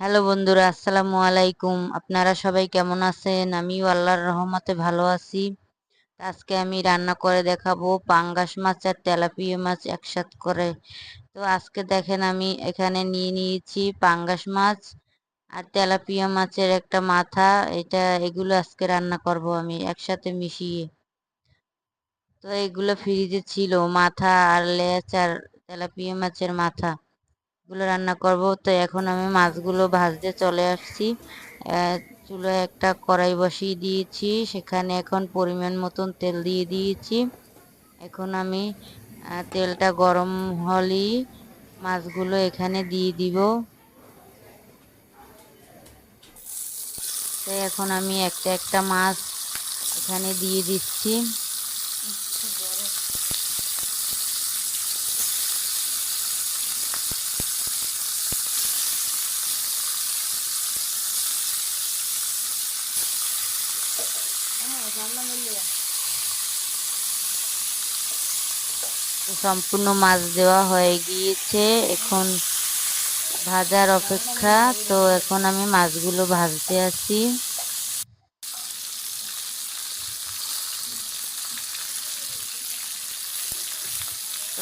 Hello বন্ধুরা, আসসালামু আলাইকুম। আপনারা সবাই কেমন আছেন? আমিও আল্লাহর রহমতে ভালো আছি। আজকে আমি রান্না করে দেখাবো পাঙ্গাস মাছ আর তেলাপিয়া মাছ একসাথ করে। তো আজকে দেখেন আমি এখানে নিয়ে নিয়েছি পাঙ্গাস মাছ আর তেলাপিয়া মাছের একটা মাথা। এটা, এগুলো আজকে রান্না করব আমি একসাথে মিশিয়ে। তো এগুলো ফ্রিজে ছিল, মাথা আর লেজ আর তেলাপিয়া মাছের মাথা। গুলো রান্না করব। তো এখন আমি মাছগুলো ভাজতে চলে আসছি। চুলোয় একটা কড়াই বসিয়ে দিয়েছি। সেখানে এখন পরিমাণ মতন তেল দিয়ে দিয়েছি। এখন আমি তেলটা গরম হলেই মাছগুলো এখানে দিয়ে দিব। তো এখন আমি একটা একটা মাছ এখানে দিয়ে দিচ্ছি। সম্পূর্ণ মাছ দেওয়া হয়ে গিয়েছে। এখন ভাজার অপেক্ষা। তো এখন আমি মাছগুলো ভাজতে আছি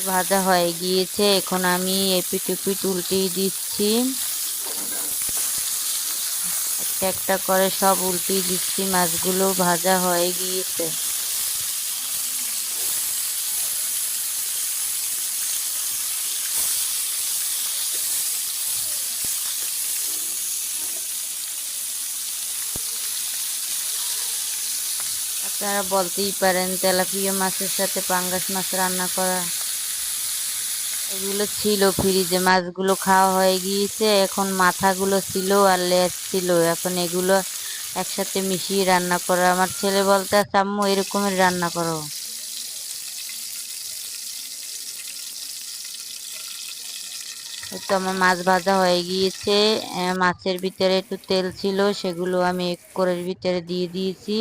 ভাজা হয়ে গিয়েছে। এখন আমি এপিট এপিট উল্টিয়ে দিচ্ছি। একটা একটা করে সব উল্টিয়ে দিচ্ছি, মাছগুলো ভাজা হয়ে গিয়েছে। আপনারা বলতেই পারেন তেলাপিয়া মাছের সাথে পাঙ্গাস মাছ রান্না করা এগুলো ছিল ফ্রিজে, মাছগুলো খাওয়া হয়ে গিয়েছে, এখন মাথাগুলো ছিল আর লেজ ছিল। এখন এগুলো একসাথে মিশিয়ে রান্না করো। আমার ছেলে বলতে আম্মু, এরকমের রান্না করো। তো আমার মাছ ভাজা হয়ে গিয়েছে। মাছের ভিতরে একটু তেল ছিল, সেগুলো আমি এক করে ভিতরে দিয়ে দিয়েছি।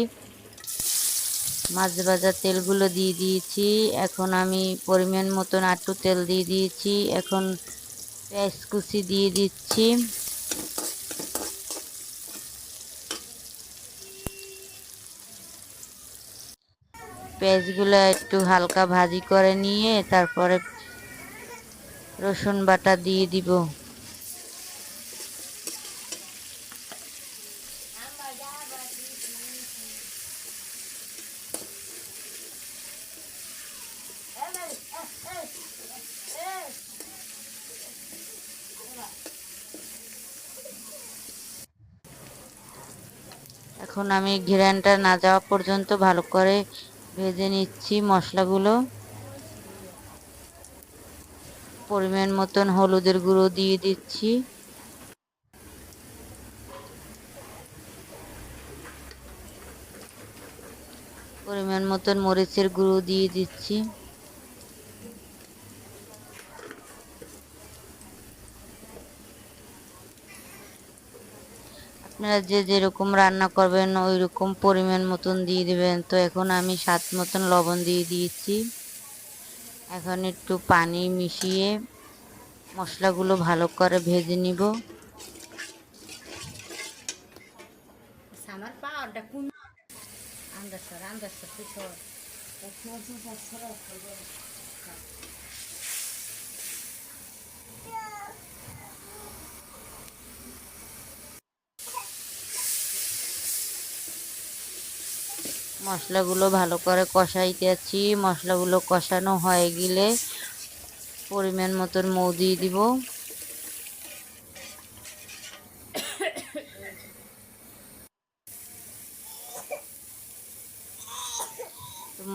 মাছ ভাজার তেলগুলো দিয়ে দিয়েছি। এখন আমি পরিমাণ মতন আটু তেল দিয়ে দিয়েছি। এখন পেঁয়াজ কুচি দিয়ে দিচ্ছি। পেঁয়াজগুলো একটু হালকা ভাজি করে নিয়ে তারপরে রসুন বাটা দিয়ে দিব। এখন আমি ঘিরানটা না যাওয়া পর্যন্ত ভালো করে ভেজে নিচ্ছি মশলাগুলো। পরিমাণ মতন হলুদের গুঁড়ো দিয়ে দিচ্ছি। পরিমাণ মতন মরিচের গুঁড়ো দিয়ে দিচ্ছি। আপনারা যে যেরকম রান্না করবেন ওই রকম পরিমাণ মতন দিয়ে দেবেন। তো এখন আমি সাত মতন লবণ দিয়ে দিয়েছি। এখন একটু পানি মিশিয়ে মশলাগুলো ভালো করে ভেজে নিব। মশলাগুলো ভালো করে কষাইতেছি মশলাগুলো কষানো হয়ে গেলে পরিমাণ মতন মৌ দিয়ে দিব।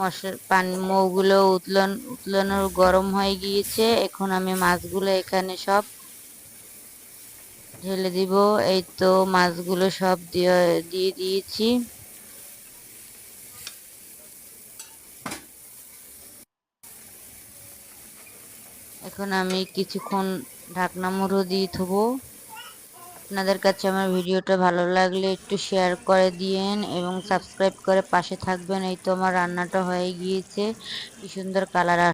মশলা পানি, মৌগুলো উতলন, উতলানোর গরম হয়ে গিয়েছে। এখন আমি মাছগুলো এখানে সব ঢেলে দিব। এই তো মাছগুলো সব দিয়ে দিয়ে দিয়েছি। এখন আমি কিছুক্ষণ ঢাকনা মুড়ো দিয়ে থবো আপনাদের কাছে আমার ভিডিওটা ভালো লাগলে একটু শেয়ার করে দিয়েন এবং সাবস্ক্রাইব করে পাশে থাকবেন। এই তো আমার রান্নাটা হয়ে গিয়েছে। কি সুন্দর কালার